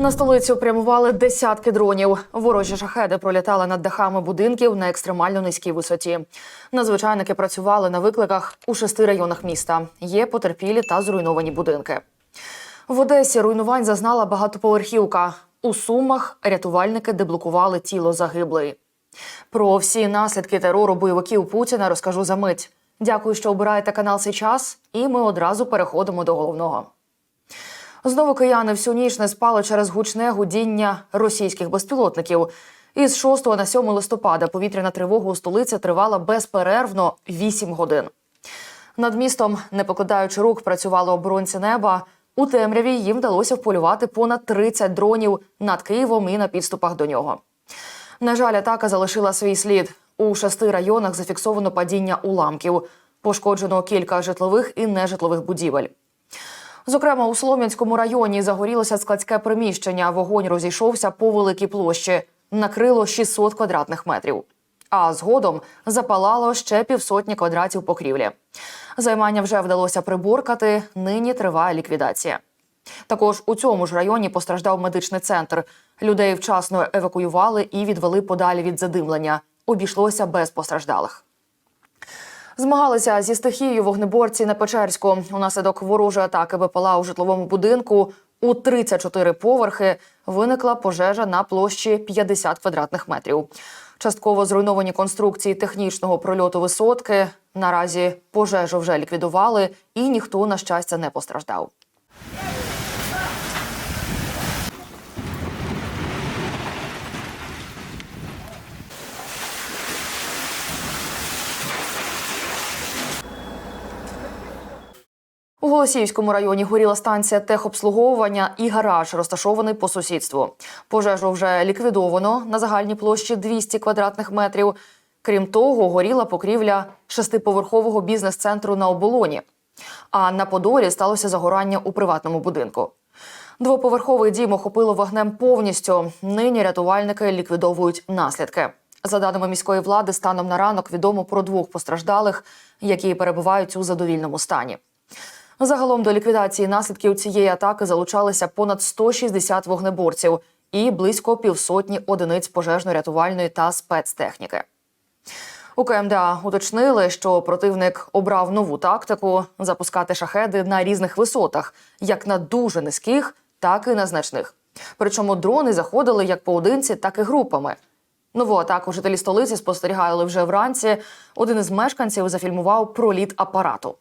На столицю прямували десятки дронів. Ворожі шахеди пролітали над дахами будинків на екстремально низькій висоті. Надзвичайники працювали на викликах у шести районах міста. Є потерпілі та зруйновані будинки. В Одесі руйнувань зазнала багатоповерхівка. У Сумах рятувальники деблокували тіло загиблої. Про всі наслідки терору бойовиків Путіна розкажу за мить. Дякую, що обираєте канал «Сей час», і ми одразу переходимо до головного. Знову кияни всю ніч не спали через гучне гудіння російських безпілотників. Із 6 на 7 листопада повітряна тривога у столиці тривала безперервно 8 годин. Над містом, не покладаючи рук, працювали оборонці неба. У темряві їм вдалося вполювати понад 30 дронів над Києвом і на підступах до нього. На жаль, атака залишила свій слід. У шести районах зафіксовано падіння уламків. Пошкоджено кілька житлових і нежитлових будівель. Зокрема, у Солом'янському районі загорілося складське приміщення. Вогонь розійшовся по великій площі, накрило 600 квадратних метрів. А згодом запалало ще півсотні квадратів покрівлі. Займання вже вдалося приборкати. Нині триває ліквідація. Також у цьому ж районі постраждав медичний центр. Людей вчасно евакуювали і відвели подалі від задимлення. Обійшлося без постраждалих. Змагалися зі стихією вогнеборці на Печерську. Унаслідок ворожої атаки БПЛА у житловому будинку у 34 поверхи виникла пожежа на площі 50 квадратних метрів. Частково зруйновані конструкції технічного прольоту висотки. Наразі пожежу вже ліквідували, і ніхто, на щастя, не постраждав. Голосіївському районі горіла станція техобслуговування і гараж, розташований по сусідству. Пожежу вже ліквідовано на загальній площі 200 квадратних метрів. Крім того, горіла покрівля шестиповерхового бізнес-центру на оболоні. А на Подолі сталося загорання у приватному будинку. Двоповерховий дім охопило вогнем повністю. Нині рятувальники ліквідовують наслідки. За даними міської влади, станом на ранок відомо про двох постраждалих, які перебувають у задовільному стані. Загалом до ліквідації наслідків цієї атаки залучалися понад 160 вогнеборців і близько півсотні одиниць пожежно-рятувальної та спецтехніки. У КМДА уточнили, що противник обрав нову тактику запускати шахеди на різних висотах, як на дуже низьких, так і на значних. Причому дрони заходили як поодинці, так і групами. Нову атаку жителі столиці спостерігали вже вранці. Один із мешканців зафільмував проліт апарату.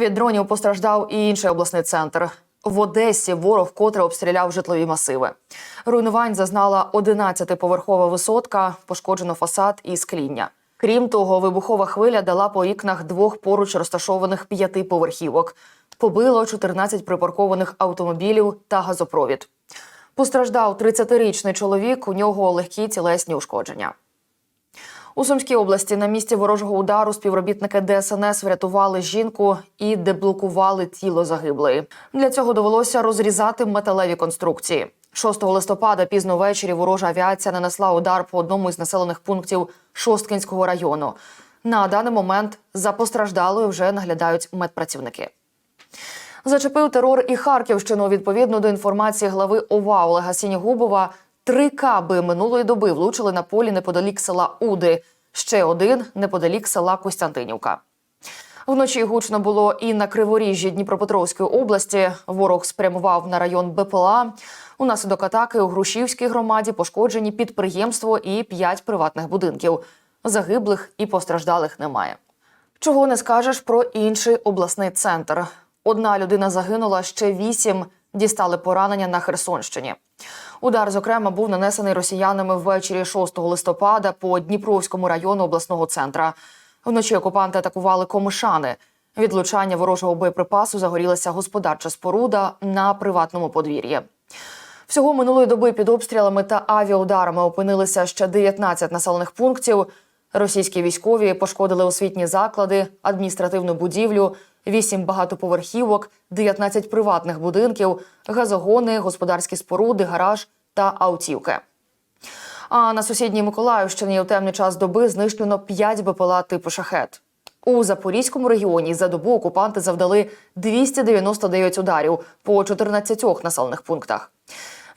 Від дронів постраждав і інший обласний центр. В Одесі ворог вкотре обстріляв житлові масиви. Руйнувань зазнала 11-поверхова висотка, пошкоджено фасад і скління. Крім того, вибухова хвиля дала по вікнах двох поруч розташованих п'ятиповерхівок. Побило 14 припаркованих автомобілів та газопровід. Постраждав 30-річний чоловік. У нього легкі тілесні ушкодження. У Сумській області на місці ворожого удару співробітники ДСНС врятували жінку і деблокували тіло загиблої. Для цього довелося розрізати металеві конструкції. 6 листопада пізно ввечері ворожа авіація нанесла удар по одному із населених пунктів Шосткінського району. На даний момент за постраждалою вже наглядають медпрацівники. Зачепив терор і Харківщину. Відповідно до інформації глави ОВА Олега Сінігубова, три каби минулої доби влучили на полі неподалік села Уди. Ще один неподалік села Костянтинівка. Вночі гучно було і на Криворіжжі Дніпропетровської області. Ворог спрямував на район БПЛА. Унаслідок атаки у Грушівській громаді пошкоджені підприємство і п'ять приватних будинків. Загиблих і постраждалих немає. Чого не скажеш про інший обласний центр. Одна людина загинула, ще вісім дістали поранення на Херсонщині. Удар, зокрема, був нанесений росіянами ввечері 6 листопада по Дніпровському району обласного центра. Вночі окупанти атакували комишани. Від влучання ворожого боєприпасу загорілася господарча споруда на приватному подвір'ї. Всього минулої доби під обстрілами та авіаударами опинилися ще 19 населених пунктів. Російські військові пошкодили освітні заклади, адміністративну будівлю, 8 багатоповерхівок, 19 приватних будинків, газогони, господарські споруди, гараж та автівки. А на сусідній Миколаївщині у темний час доби знищено 5 БПЛА типу шахет. У Запорізькому регіоні за добу окупанти завдали 299 ударів по 14 населених пунктах.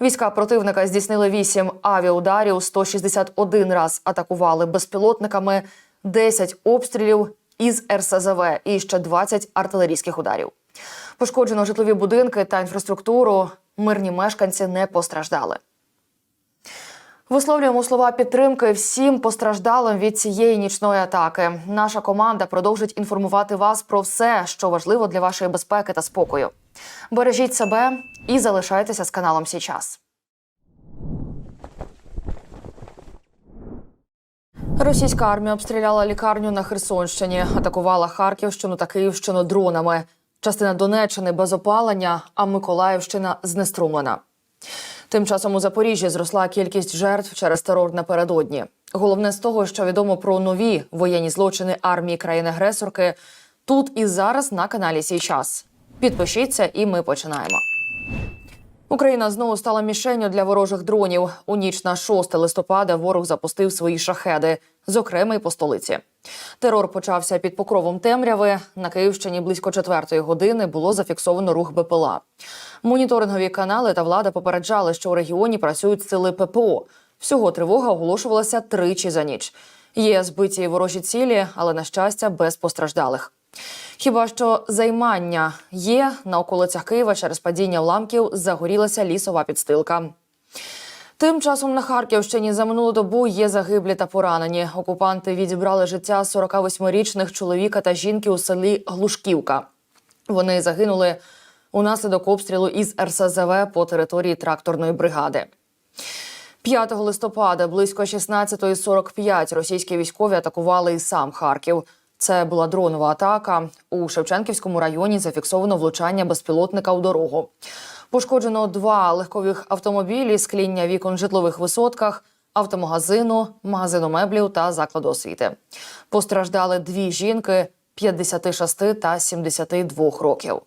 Війська противника здійснили 8 авіаударів, 161 раз атакували безпілотниками, 10 обстрілів із РСЗВ і ще 20 артилерійських ударів. Пошкоджено житлові будинки та інфраструктуру. Мирні мешканці не постраждали. Висловлюємо слова підтримки всім постраждалим від цієї нічної атаки. Наша команда продовжить інформувати вас про все, що важливо для вашої безпеки та спокою. Бережіть себе і залишайтеся з каналом Січас. Російська армія обстріляла лікарню на Херсонщині, атакувала Харківщину та Київщину дронами. Частина Донеччини без опалення, а Миколаївщина знеструмлена. Тим часом у Запоріжжі зросла кількість жертв через терор напередодні. Головне з того, що відомо про нові воєнні злочини армії країни-агресорки, тут і зараз на каналі Сій час. Підпишіться, і ми починаємо. Україна знову стала мішенню для ворожих дронів. У ніч на 6 листопада ворог запустив свої шахеди, зокрема й по столиці. Терор почався під покровом темряви. На Київщині близько четвертої години було зафіксовано рух БПЛА. Моніторингові канали та влада попереджали, що у регіоні працюють сили ППО. Всього тривога оголошувалася тричі за ніч. Є збиті ворожі цілі, але на щастя без постраждалих. Хіба що займання є на околицях Києва через падіння уламків загорілася лісова підстилка. Тим часом на Харківщині за минулу добу є загиблі та поранені. Окупанти відібрали життя 48-річних чоловіка та жінки у селі Глушківка. Вони загинули унаслідок обстрілу із РСЗВ по території тракторної бригади. 5 листопада близько 16.45 російські військові атакували і сам Харків. Це була дронова атака. У Шевченківському районі зафіксовано влучання безпілотника у дорогу. Пошкоджено два легкових автомобілі, скління вікон в житлових висотках, автомагазину, магазину меблів та закладу освіти. Постраждали дві жінки 56 та 72 років.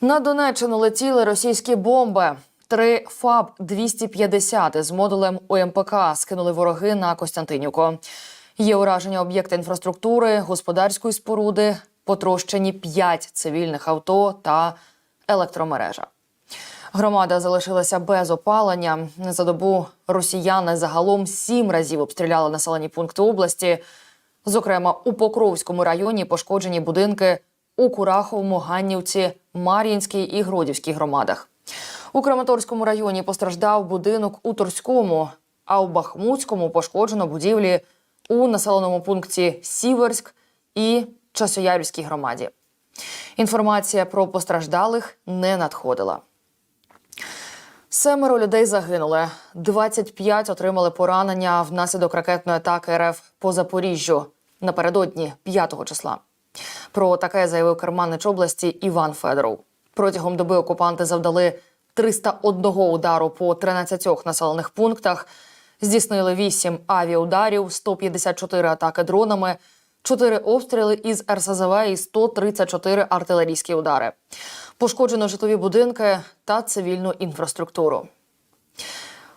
На Донеччину летіли російські бомби. Три ФАБ 250 з модулем ОМПК скинули вороги на Костянтинівку. Є ураження об'єкта інфраструктури, господарської споруди, потрощені п'ять цивільних авто та електромережа. Громада залишилася без опалення. За добу росіяни загалом сім разів обстріляли населені пункти області. Зокрема, у Покровському районі пошкоджені будинки у Кураховому, Ганнівці, Мар'їнській і Гродівській громадах. У Краматорському районі постраждав будинок у Торському, а у Бахмутському пошкоджено будівлі у населеному пункті Сіверськ і Часоярівській громаді. Інформація про постраждалих не надходила. Семеро людей загинули, 25 отримали поранення внаслідок ракетної атаки РФ по Запоріжжю напередодні 5 числа. Про таке заявив керманич області Іван Федоров. Протягом доби окупанти завдали 301 удару по 13 населених пунктах. Здійснили 8 авіаударів, 154 атаки дронами, 4 обстріли із РСЗВ і 134 артилерійські удари. Пошкоджено житлові будинки та цивільну інфраструктуру.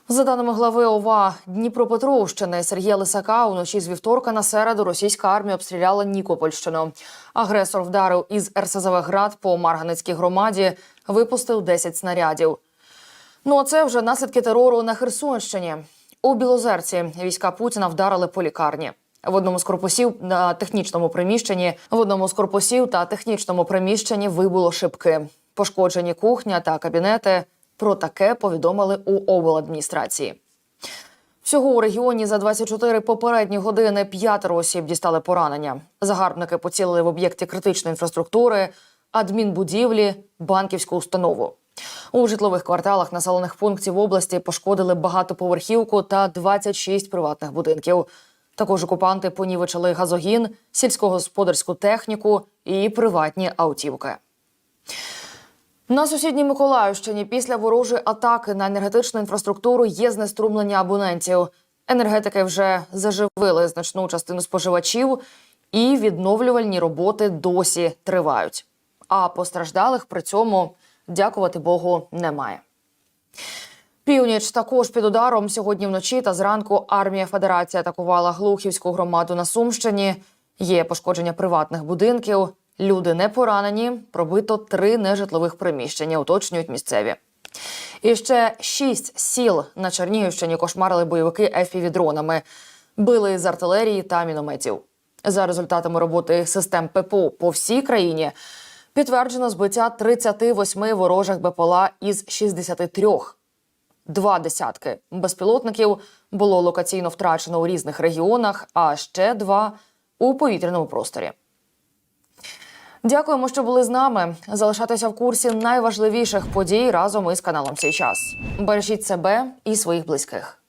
За даними глави ОВА Дніпропетровщини Сергія Лисака, уночі з вівторка на середу російська армія обстріляла Нікопольщину. Агресор вдарив із РСЗВ град по Марганецькій громаді, випустив 10 снарядів. Ну а це вже наслідки терору на Херсонщині. У Білозерці війська Путіна вдарили по лікарні. В одному з корпусів на технічному приміщенні в одному з корпусів та технічному приміщенні вибуло шибки. Пошкоджені кухня та кабінети. Про таке повідомили у обладміністрації. Всього у регіоні за 24 попередні години п'ятеро осіб дістали поранення. Загарбники поцілили в об'єкті критичної інфраструктури, адмінбудівлі, банківську установу. У житлових кварталах населених пунктів області пошкодили багатоповерхівку та 26 приватних будинків. Також окупанти понівечили газогін, сільськогосподарську техніку і приватні автівки. На сусідній Миколаївщині після ворожої атаки на енергетичну інфраструктуру є знеструмлення абонентів. Енергетики вже заживили значну частину споживачів, і відновлювальні роботи досі тривають. А постраждалих при цьому, дякувати Богу, немає. Північ також під ударом сьогодні вночі та зранку армія Федерації атакувала Глухівську громаду на Сумщині. Є пошкодження приватних будинків. Люди не поранені. Пробито три нежитлових приміщення. Уточнюють місцеві. І ще шість сіл на Чернігівщині кошмарили бойовики ефіві-дронами. Били з артилерії та мінометів. За результатами роботи систем ППО по всій країні підтверджено збиття 38 ворожих БПЛА із 63. Два десятки безпілотників було локаційно втрачено у різних регіонах, а ще два у повітряному просторі. Дякуємо, що були з нами. Залишайтеся в курсі найважливіших подій разом із каналом «Цей час». Бережіть себе і своїх близьких.